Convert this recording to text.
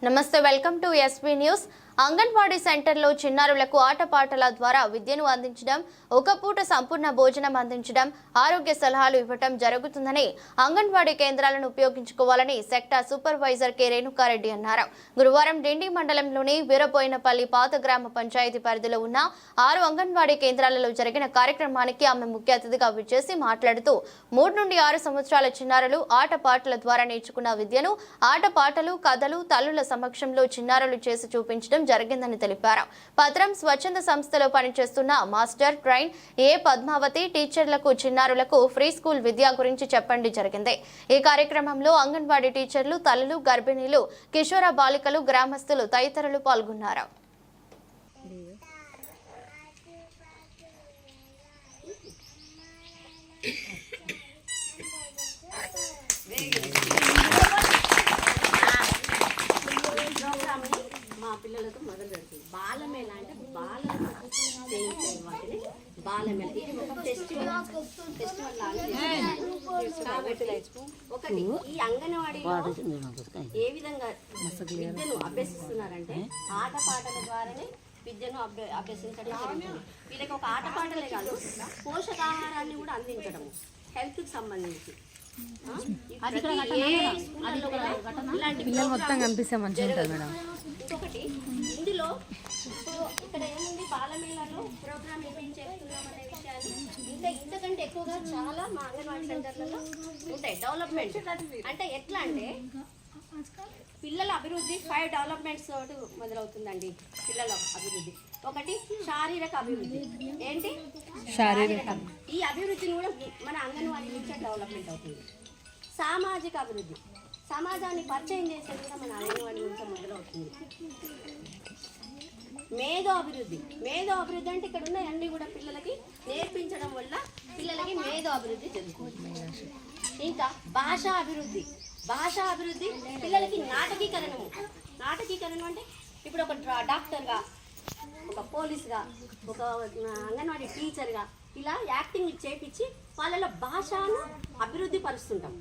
నమస్తే welcome to SB news anganwadi సెంటర్లో చిన్నారులకు ఆటపాటల ద్వారా విద్యను అందించడం ఒక పూట సంపూర్ణ భోజనం అందించడం ఆరోగ్య సలహాలు ఇవ్వటం జరుగుతుందని అంగన్వాడీ కేంద్రాలను ఉపయోగించుకోవాలని సెక్టార్ సూపర్వైజర్ కె రేణుకారెడ్డి అన్నారు. గురువారం డిండి మండలంలోని వీరపోయినపల్లి పాత గ్రామ పంచాయతీ పరిధిలో ఉన్న ఆరు అంగన్వాడీ కేంద్రాలలో జరిగిన కార్యక్రమానికి ఆమె ముఖ్య అతిథిగా విచ్చేసి మాట్లాడుతూ మూడు నుండి ఆరు సంవత్సరాల చిన్నారులు ఆటపాటల ద్వారా నేర్చుకున్న విద్యను ఆటపాటలు కథలు తల్లుల సమక్షంలో చిన్నారులు చేసి చూపించడం జరిగిందని తెలిపారు. పత్రం స్వచ్ఛంద సంస్థలో పనిచేస్తున్న మాస్టర్ ట్రైన్ ఏ పద్మావతి టీచర్లకు చిన్నారులకు ఫ్రీ స్కూల్ విద్య గురించి చెప్పండి జరిగింది. ఈ కార్యక్రమంలో అంగన్వాడీ టీచర్లు తల్లులు గర్భిణీలు కిషోర బాలికలు గ్రామస్తులు తదితరులు పాల్గొన్నారు. ప్రోగ్రామ్ని మా పిల్లలతో మొదలు పెడుతుంది బాలమేళ అంటే బాల వాటిని బాలమేళ ఇది ఒక ఫెస్టివల్ ఫెస్టివల్ లాగా ఒకటి ఈ అంగన్వాడీలో ఏ విధంగా విద్యను అభ్యసిస్తున్నారంటే ఆటపాటల ద్వారానే విద్యను అభ్య- అభ్యసించడం జరుగుతుంది. వీళ్ళకి ఒక ఆటపాటలే కాదు పోషకాహారాన్ని కూడా అందించడం హెల్త్కి సంబంధించి. ఇలాంటి పిల్లలు మొత్తం కనిపిస్తే మంచిగా ఉంటుంది మేడం. ఇప్పుడు ఇక్కడ ఏముంది బాలమేళలో ప్రోగ్రామ్ ఏమేమి చేస్తున్నాం అనే విషయాన్ని ఇంకా ఇంతకంటే ఎక్కువగా చాలా మా అంగన్వాడీ సెంటర్లలో ఉంటాయి. డెవలప్మెంట్ అంటే ఎట్లా అంటే పిల్లల అభివృద్ధి ఫైవ్ డెవలప్మెంట్స్ తోటి మొదలవుతుందండి పిల్లల అభివృద్ధి. ఒకటి శారీరక అభివృద్ధి. ఏంటి? శారీరక. ఈ అభివృద్ధిని కూడా మన అంగన్వాడీ నుంచే డెవలప్మెంట్ అవుతుంది. సామాజిక అభివృద్ధి. సమాజాన్ని పరిచయం చేసేది కూడా మన అంగన్వాడీ మేధో అభివృద్ధి మేధో అభివృద్ధి అంటే ఇక్కడ ఉన్న అన్ని కూడా పిల్లలకి నేర్పించడం వల్ల పిల్లలకి మేధో అభివృద్ధి జరుగుతుంది. ఇంకా భాషా అభివృద్ధి భాషా అభివృద్ధి పిల్లలకి నాటకీకరణము. నాటకీకరణం అంటే ఇప్పుడు ఒక డ్రా- డాక్టర్గా ఒక పోలీస్గా ఒక అంగన్వాడీ టీచర్గా ఇలా యాక్టింగ్ చేపించి వాళ్ళలో భాషను అభివృద్ధి పరుస్తుంటాం.